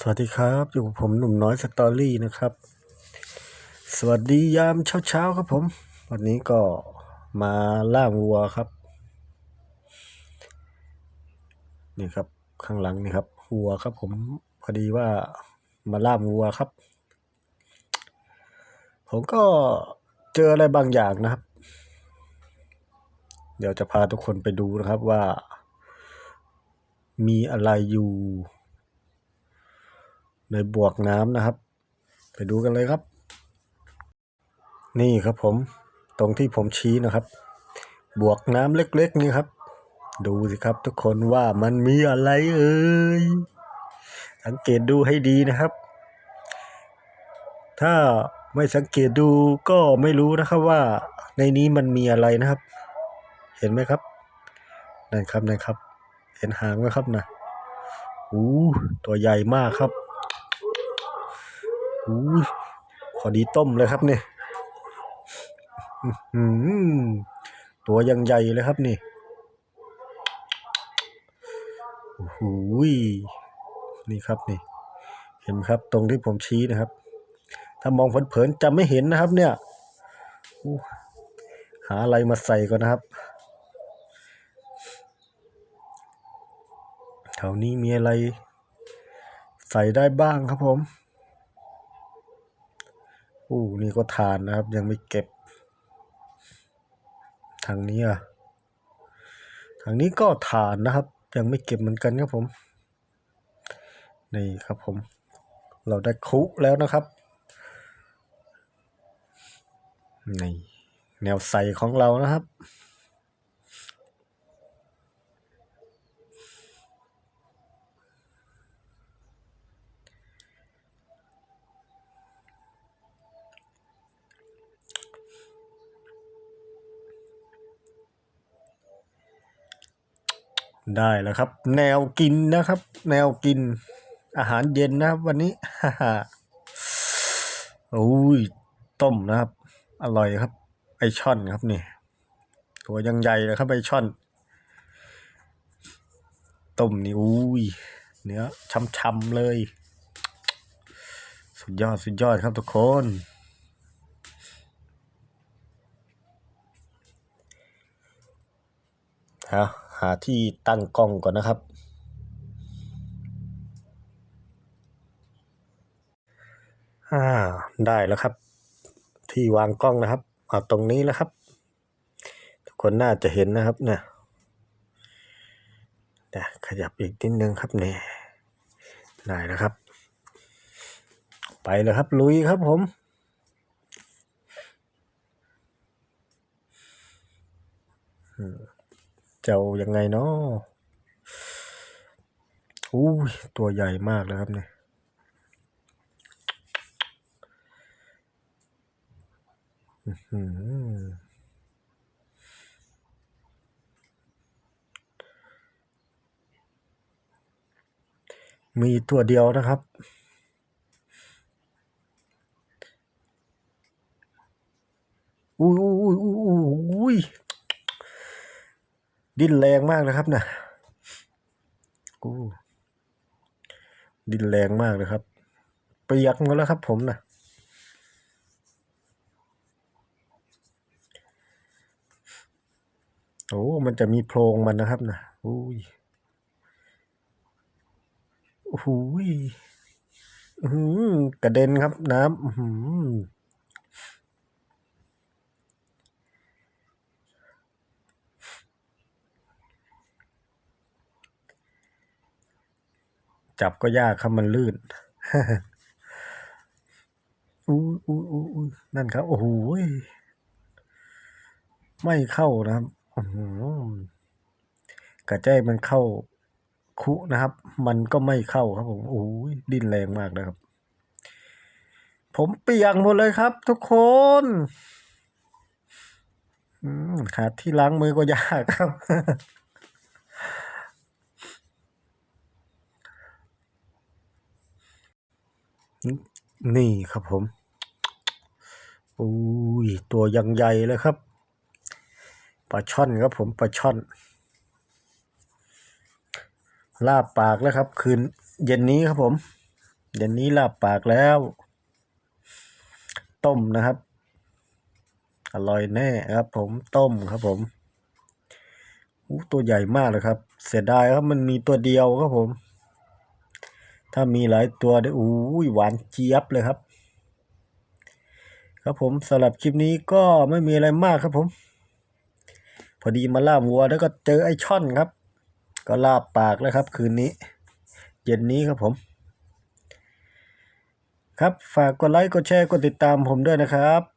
สวัสดีครับ อยู่กับผมหนุ่มน้อยสตอรี่นะครับ สวัสดียามเช้าๆครับผม วันนี้ก็มาล่างวัวครับ นี่ครับข้างหลังนี่ครับวัวครับผมพอดีว่ามาล่าวัวครับ ผมก็เจออะไรบางอย่างนะครับ เดี๋ยวจะพาทุกคนไปดูนะครับว่า มีอะไรอยู่ ในบวกน้ำนะครับ ไปดูกันเลยครับ นี่ครับผมตรงที่ผมชี้นะครับ บวกน้ำเล็กๆนี่ครับ ดูสิครับทุกคนว่ามันมีอะไรเอ่ยสังเกตดูให้ดีนะครับ ถ้าไม่สังเกตดูก็ไม่รู้นะครับว่าในนี้มันมีอะไรนะครับ เห็นไหมครับนั่นครับนั่นครับ เห็นหางไหมครับนะอู้ตัวใหญ่มากครับ อู้พอดีต้มเลยครับนี่ตัวยังใหญ่เลยครับนี่โอ้โหยนี่ครับนี่ เห็นครับตรงที่ผมชี้นะครับ ถ้ามองเผินๆจะไม่เห็นนะครับ เนี่ยหาอะไรมาใส่ก่อนนะครับแถวนี้มีอะไรใส่ได้บ้างครับผม อู้นี่ก็ทานนะครับ ยังไม่เก็บ ทางนี้อะ ทางนี้ก็ทานนะครับ ยังไม่เก็บเหมือนกันครับผม นี่ครับผม เราได้คุแล้วนะครับ นี่แนวใสของเรานะครับ ได้แล้วครับ แนวกินนะครับ แนวกิน อาหารเย็นนะครับ วันนี้ฮ่าฮ่าโอ้ยต้มนะครับ อร่อยครับ ไอช่อนครับนี่ตัวยังใหญ่เลยครับไอช่อน ต้มนี่อุ้ยเนื้อช่ำๆเลย สุดยอดสุดยอดครับทุกคนเอา หาที่ตั้งกล้องก่อนนะครับ อ่า ได้แล้วครับ ที่วางกล้องนะครับ เอาตรงนี้แล้วครับ ทุกคนน่าจะเห็นนะครับเนี่ยเดี๋ยขยับอีกนิดนึงครับเนี่ยได้แล้วครับ ไปเลยครับ ลุยครับผม เจ้ายังไงเนาะอู้ยตัวใหญ่มากเลยครับเนี่ยมีตัวเดียวนะครับ อุ้ยอุ้ยอุ้ยอุ้ย ดิ้นแรงมากนะครับนะอู้ดิ้นแรงมากเลยครับเปียกหมดแล้วครับ ผมนะโอ้มันจะมีโพรงมันนะครับนะอุ้ยโอ้โหยอื้อหือกระเด็นครับน้ำอื้อหือ จับก็ยากครับมันลื่นอู้อู้อู้อู้นั่นครับ โอ้โหยไม่เข้านะครับกระแจมันเข้าคุนะครับ มันก็ไม่เข้าครับผมโอ้ยดิ้นแรงมากนะครับ ผมเปียกหมดเลยครับ ทุกคนอืมหาที่ล้างมือก็ยากครับ นี่ครับผมอุ้ยตัวยังใหญ่เลยครับปลาช่อนครับผมปลาช่อน ลาบปากแล้วครับ คืนเย็นนี้ครับผม เยวนี้ลาบปากแล้ว ต้มนะครับ อร่อยแน่ครับผมต้มครับผมอู้ตัวใหญ่มากเลยครับ เสียดายครับมันมีตัวเดียวครับผม ถ้ามีหลายตัวได้อู้ยหวานเจี๊ยบเลยครับ ครับผมสำหรับคลิปนี้ก็ไม่มีอะไรมากครับผม พอดีมาล่าวัวแล้วก็เจอไอ้ช่อนครับ ก็ลาบปากแล้วครับ คืนนี้ เย็นนี้ครับผม ครับฝากกดไลค์กดแชร์กดติดตามผมด้วยนะครับ